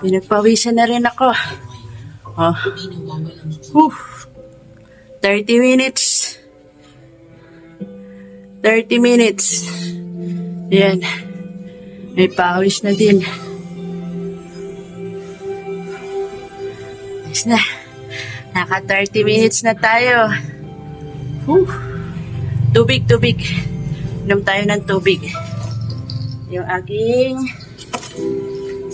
Pinagpawisan na rin ako. Oh. Whew. 30 minutes. 30 minutes. Yan. May pawis na din. Ayos na. Naka 30 minutes na tayo. Whew. Tubig, tubig. Inom tayo ng tubig. Yung aking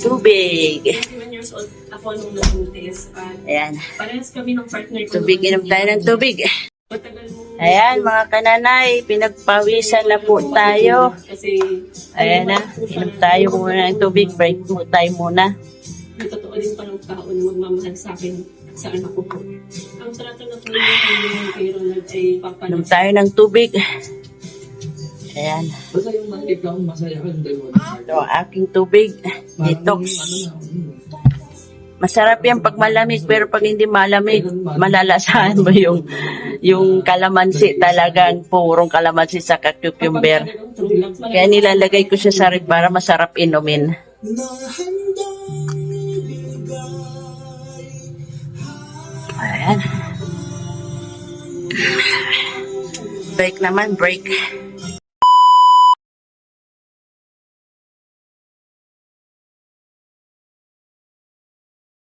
tubig. 21 years old ako nung nabuntis. Ayan. parehas kami ng partner ko. Tubig, inom tayo ng tubig. Ayan, mga kananay, pinagpawisan na po tayo. Ayan na, inom tayo muna ng tubig. Break mo tayo muna. may totoo din palang tao na magmamahal sa akin at sa anak ko. Ang sarap na po yung kay Ronald ay Inom papalag. tayo ng tubig. Ayan. Basta yung maliit lang, masaya ka yung dalawa. Ito ang aking tubig. Detox. Masarap yan pag malamig, pero pag hindi malamig, malalasahan mo yung yung kalamansi talagang purong kalamansi sa cucumber. Kaya nilalagay ko siya sa rib para masarap inumin. Ayan. Break naman, break.